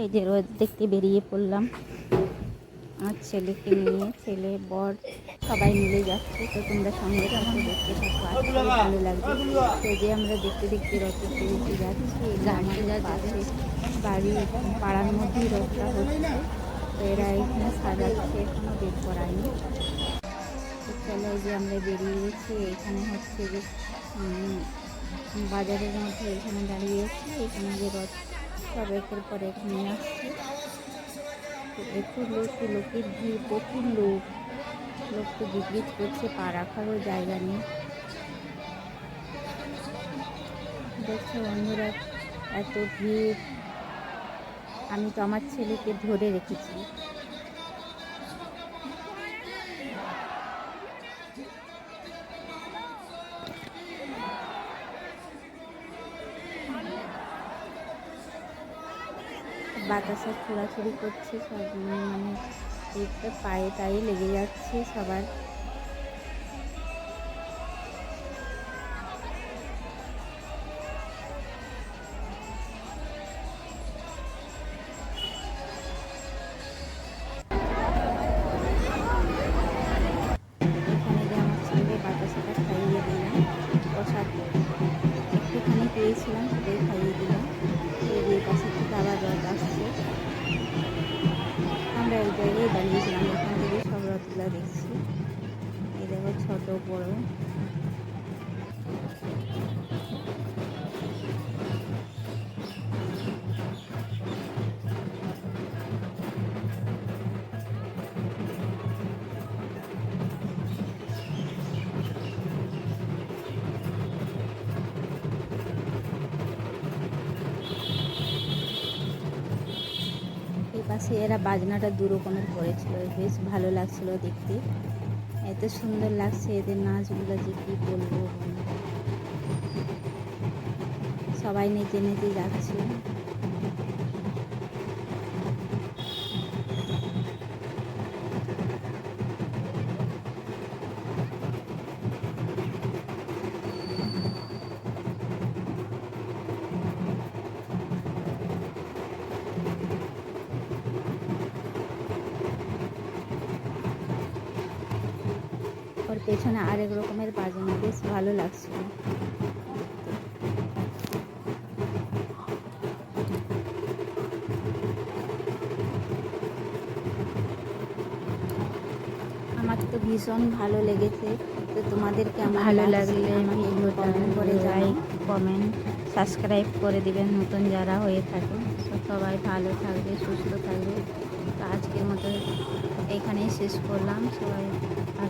এই যে রোদ দেখতে বেরিয়ে পড়লাম। আমার ছেলেকে নিয়ে, ছেলে, বর সবাই মিলে যাচ্ছে। তো তোমরা সঙ্গে থাকো, দেখতে থাকো। আজকে ভালো লাগবে। তো যে আমরা দেখতে দেখতে রথের দিকে যাচ্ছি। পাশে বাড়ি, পাড়ার মধ্যেই রথটা হচ্ছে। তো এরা এখানে সাজাচ্ছে, এখনও বের করায়নি। চলো যে আমরা বেরিয়ে গেছি। এখানে হচ্ছে যে বাজারের মধ্যে এখানে দাঁড়িয়েছি এখানে যে রথ সব একের পর এক নিয়ে আসছে। তো এত লোক লোকের ভিড়, প্রচুর লোক। লোক তো বিক্রিজ করছে, পা রাখারও জায়গা নেই। দেখছে বন্ধুরা, এত ভিড়। আমি তো আমার ছেলেকে ধরে রেখেছি। বাতাসা ছোড়াছুড়ি করছে সব মানে পায়ে তায়ে লেগে যাচ্ছে সবার। এই দাঁড়িয়েছিলাম ওখান থেকে সব রথগুলো দেখছি। এই দেখো ছোট বড়। পাশে এরা বাজনাটা দু রকমের করেছিল, বেশ ভালো লাগছিল দেখতে। এত সুন্দর লাগছে এদের নাচগুলো যে কী বলব সবাই নেচে নেচে যাচ্ছে। ওর পেছনে আরেক রকমের বাজনা বেশ ভালো লাগছিল। আমার তো ভীষণ ভালো লেগেছে। তো তোমাদেরকে আমার ভালো লাগলে আমাকে ভিডিওটা করে লাইক লাইক কমেন্ট সাবস্ক্রাইব করে দিবেন নতুন যারা হয়ে থাকে। সবাই ভালো থাকবে সুস্থ থাকবে। তো আজকের মতো এখানেই শেষ করলাম। সবাই ভালো